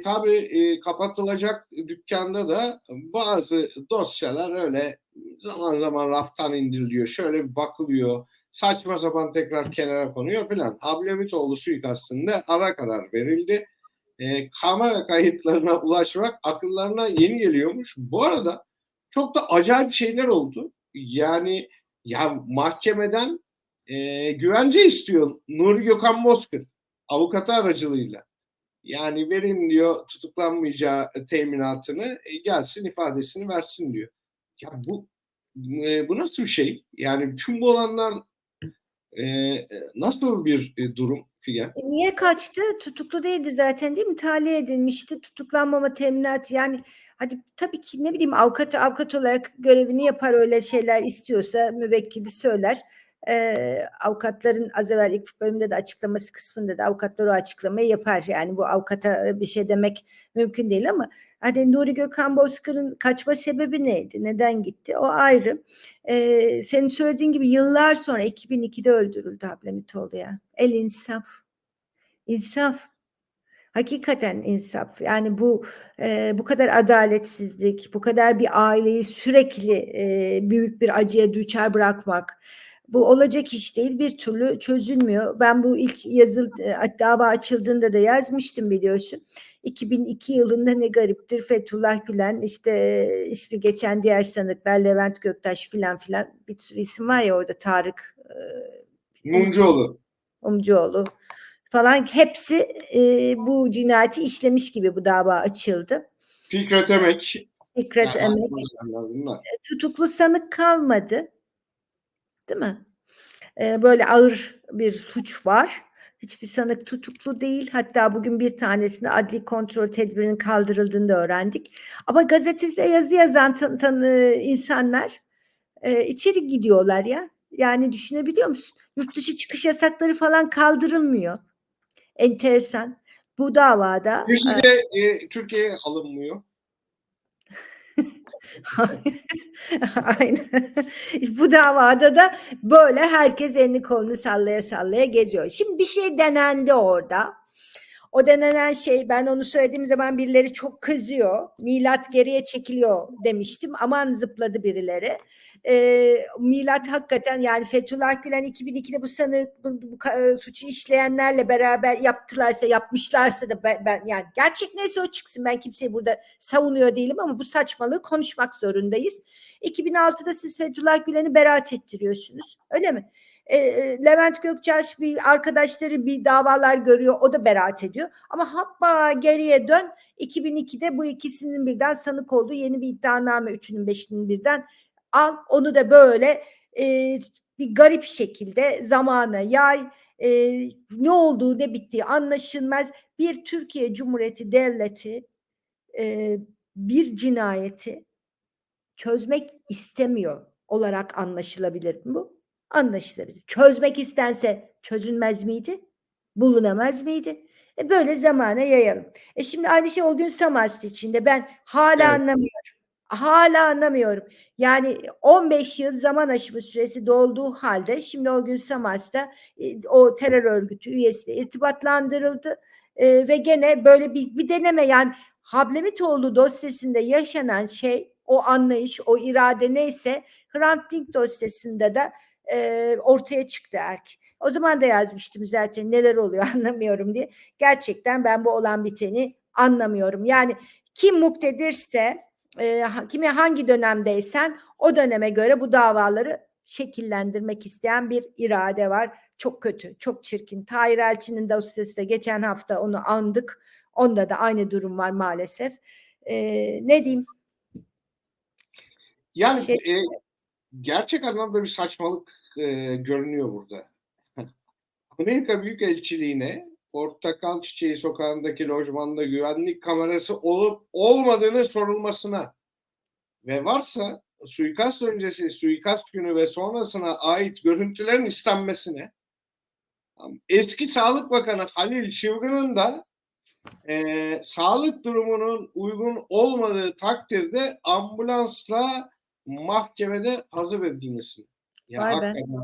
tabii e, kapatılacak dükkanda da bazı dosyalar öyle zaman zaman raftan indiriliyor. Şöyle bir bakılıyor. Saçma sapan tekrar kenara konuyor filan. Ablemitoğlu suikastında ara karar verildi. E, kamera kayıtlarına ulaşmak akıllarına yeni geliyormuş. Bu arada çok da acayip şeyler oldu. Yani ya mahkemeden e, güvence istiyor Nuri Gökhan Bozkır avukatı aracılığıyla. Yani verin diyor tutuklanmayacağı teminatını e, gelsin ifadesini versin diyor. Ya bu e, bu nasıl bir şey? Yani tüm bu olanlar e, nasıl bir e, durum Figen? E, niye kaçtı? Tutuklu değildi zaten değil mi? Tahliye edilmişti. Tutuklanmama teminatı yani hadi tabii ki ne bileyim avukat avukat olarak görevini yapar öyle şeyler istiyorsa müvekkili söyler e, avukatların az evvel ilk bölümde de açıklaması kısmında da avukatlar o açıklamayı yapar. Yani bu avukata bir şey demek mümkün değil ama hani Nuri Gökhan Bozkır'ın kaçma sebebi neydi? Neden gitti? O ayrı. E, senin söylediğin gibi yıllar sonra 2002'de öldürüldü Ablemitoğlu ya. El insaf. İnsaf. Hakikaten insaf. Yani bu e, bu kadar adaletsizlik, bu kadar bir aileyi sürekli e, büyük bir acıya düçar bırakmak, bu olacak iş değil bir türlü çözülmüyor. Ben bu ilk yazıl e, dava açıldığında da yazmıştım biliyorsun. 2002 yılında ne gariptir Fethullah Gülen işte e, ismi geçen diğer sanıklar Levent Göktaş filan filan bir sürü isim var ya orada Tarık e, Mumcuoğlu. Mumcuoğlu falan hepsi e, bu cinayeti işlemiş gibi bu dava açıldı. Fikret Emek. Fikret Emek. Tutuklu sanık kalmadı. Değil mi? Ee, böyle ağır bir suç var. Hiçbir sanık tutuklu değil. Hatta bugün bir tanesine adli kontrol tedbirinin kaldırıldığını da öğrendik. Ama gazetede yazı yazan tan- tan- insanlar e, içeri gidiyorlar ya. Yani düşünebiliyor musun? Yurt dışı çıkış yasakları falan kaldırılmıyor. Enteresan. Bu davada... Birisi de e, Türkiye'ye alınmıyor. Aynen. Bu davada da böyle herkes elini kolunu sallaya sallaya geziyor. Şimdi bir şey denendi orada. O denenen şey ben onu söylediğim zaman birileri çok kızıyor. Milat geriye çekiliyor demiştim. Aman zıpladı birileri e, milat hakikaten yani Fethullah Gülen 2002'de bu sanı bu, bu, bu suçu işleyenlerle beraber yaptılarsa yapmışlarsa da ben, ben yani gerçek neyse o çıksın ben kimseyi burada savunuyor değilim ama bu saçmalığı konuşmak zorundayız. 2006'da siz Fethullah Gülen'i beraat ettiriyorsunuz öyle mi? E, Levent Gökçaş bir arkadaşları bir davalar görüyor o da beraat ediyor. Ama hoppa geriye dön. 2002'de bu ikisinin birden sanık olduğu yeni bir iddianame üçünün beşinin birden. Al onu da böyle e, bir garip şekilde zamana yay. E, ne olduğu ne bittiği anlaşılmaz. Bir Türkiye Cumhuriyeti Devleti e, bir cinayeti çözmek istemiyor olarak anlaşılabilir bu? Anlaşılabilir. Çözmek istense çözülmez miydi? Bulunamaz mıydı? E böyle zamana yayalım. E şimdi aynı şey o gün Samast içinde ben hala evet. anlamıyorum. Hala anlamıyorum. Yani 15 yıl zaman aşımı süresi dolduğu halde şimdi o gün Samas'ta e, o terör örgütü üyesiyle irtibatlandırıldı. E, ve gene böyle bir, bir deneme yani Hablemitoğlu dosyasında yaşanan şey o anlayış, o irade neyse Hrant Dink dosyasında da e, ortaya çıktı erk. O zaman da yazmıştım zaten neler oluyor anlamıyorum diye. Gerçekten ben bu olan biteni anlamıyorum. Yani kim muktedirse e, kimi hangi dönemdeysen o döneme göre bu davaları şekillendirmek isteyen bir irade var. Çok kötü, çok çirkin. Tahir Elçi'nin dosyası da geçen hafta onu andık. Onda da aynı durum var maalesef. E, ne diyeyim? Yani şey, e, gerçek anlamda bir saçmalık e, görünüyor burada. Amerika Büyükelçiliğine Portakal Çiçeği sokağındaki lojmanda güvenlik kamerası olup olmadığını sorulmasına ve varsa suikast öncesi, suikast günü ve sonrasına ait görüntülerin istenmesine eski Sağlık Bakanı Halil Şıvgın'ın da e, sağlık durumunun uygun olmadığı takdirde ambulansla mahkemede hazır edilmesi. Ya Vay hakikaten, be.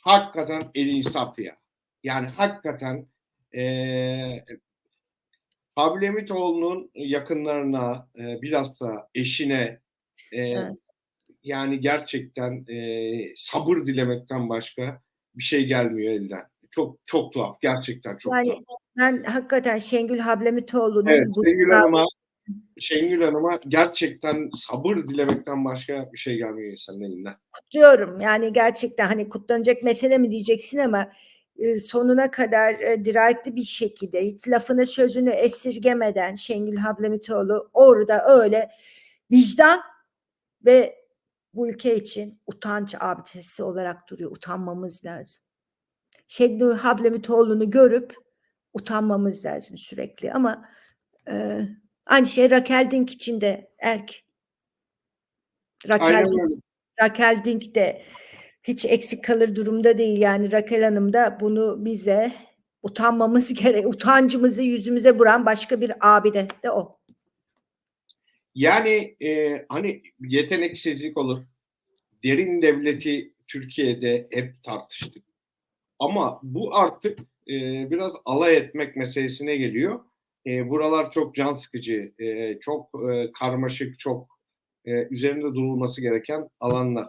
hakikaten eli insaf ya. Yani hakikaten e, Hablemitoğlu'nun yakınlarına, e, biraz da eşine e, Evet. yani gerçekten e, sabır dilemekten başka bir şey gelmiyor elden. Çok çok tuhaf. Gerçekten çok Yani tuhaf. ben hakikaten Şengül Hablemitoğlu'nun Evet, Şengül Hanım'a Şengül Hanım'a gerçekten sabır dilemekten başka bir şey gelmiyor insanın elinden. kutluyorum. Yani gerçekten hani kutlanacak mesele mi diyeceksin ama e, sonuna kadar e, dirayetli bir şekilde hiç lafını sözünü esirgemeden Şengül Hablemitoğlu orada öyle vicdan ve bu ülke için utanç abidesi olarak duruyor. Utanmamız lazım. Şengül Hablemitoğlu'nu görüp utanmamız lazım sürekli ama e, aynı şey Raquel Dink için de erk. Raquel Aynen Dink. Raquel Dink de hiç eksik kalır durumda değil. Yani Raquel Hanım da bunu bize utanmamız gerek, utancımızı yüzümüze vuran başka bir abide de o. Yani e, hani yeteneksizlik olur. Derin devleti Türkiye'de hep tartıştık. Ama bu artık e, biraz alay etmek meselesine geliyor. E, buralar çok can sıkıcı, e, çok e, karmaşık, çok e, üzerinde durulması gereken alanlar.